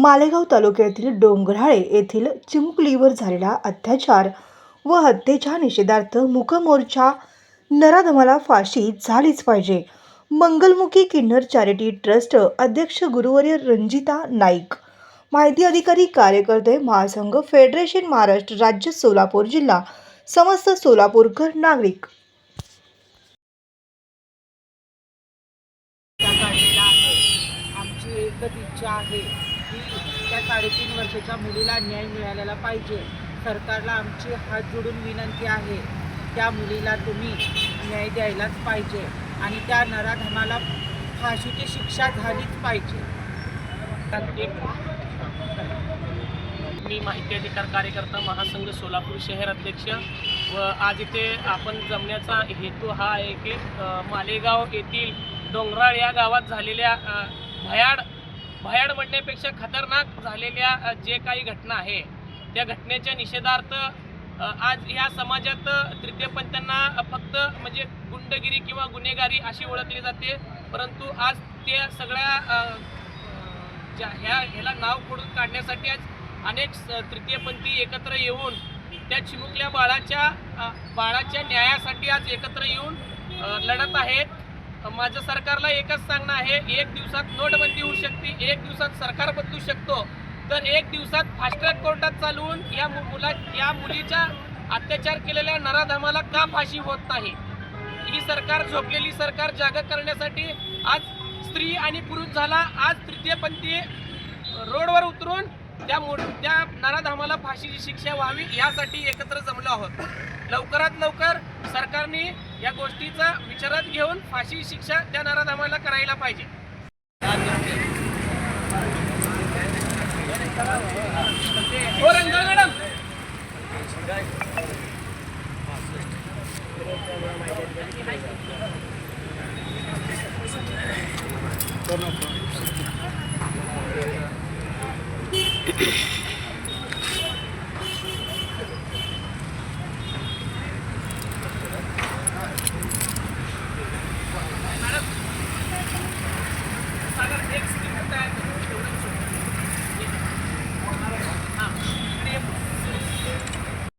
मालेगाव तालुक्यातील डोंगराळे येथील चिमुकलीवर झालेला अत्याचार व हत्येच्या निषेधार्थ मुकमोर्चा नराधमाला फाशी झालीच पाहिजे. मंगलमुखी किन्नर चॅरिटी ट्रस्ट अध्यक्ष गुरुवर्य रंजिता नाईक. माहिती अधिकारी कार्यकर्ते महासंघ फेडरेशन महाराष्ट्र राज्य सोलापूर जिल्हा. समस्त सोलापूरकर नागरिक. आमची एकच इच्छा आहे. की त्या साडेतीन वर्षाच्या मुलीला न्याय मिळालेला पाहिजे. सरकारला आमची हात जोडून विनंती आहे. त्या मुलीला तुम्ही न्याय द्यायलाच पाहिजे आणि त्या नराधमाला फाशीची शिक्षा झालीच पाहिजे. मी माहिती अधिकार कार्यकर्ता महासंघ सोलापूर शहर अध्यक्ष व आज इथे आपण जमण्याचा हेतू हा आहे की मालेगाव येथील डोंगराळ या गावात झालेल्या भयाड भयाड म्हणण्यापेक्षा खतरनाक झालेल्या जे काही घटना आहे त्या घटनेच्या निषेधार्थ आज या समाजात तृतीयपंथ्यांना फक्त म्हणजे गुंडगिरी किंवा गुन्हेगारी अशी ओळखली जाते. परंतु आज त्या सगळ्या ज्या ह्या ह्याला नाव खोडून काढण्यासाठी आज अनेक स- तृतीयपंथी एकत्र येऊन त्या चिमुकल्या बाळाच्या बाळाच्या न्यायासाठी आज एकत्र येऊन लढत आहेत. माझं सरकारला एकच सांगणं आहे एक दिवसात नोटबंदी होऊ शकते एक दिवसात सरकार बदलू शकतो. तर एक दिवसात फास्ट्रॅक कोर्टात चालवून या मु- मुला या मुलीच्या अत्याचार केलेल्या नराधमाला का फाशी होत नाही? ही सरकार झोपलेली सरकार जागा करण्यासाठी आज स्त्री आणि पुरुष झाला. आज तृतीयपंथी रोडवर उतरून त्या त्या नराधामाला फाशीची शिक्षा व्हावी यासाठी एकत्र जमलो आहोत. लवकरात लवकर सरकारने या गोष्टीचा विचारात घेऊन फाशी शिक्षा त्या नराधामाला करायला पाहिजे. हो, मॅडम.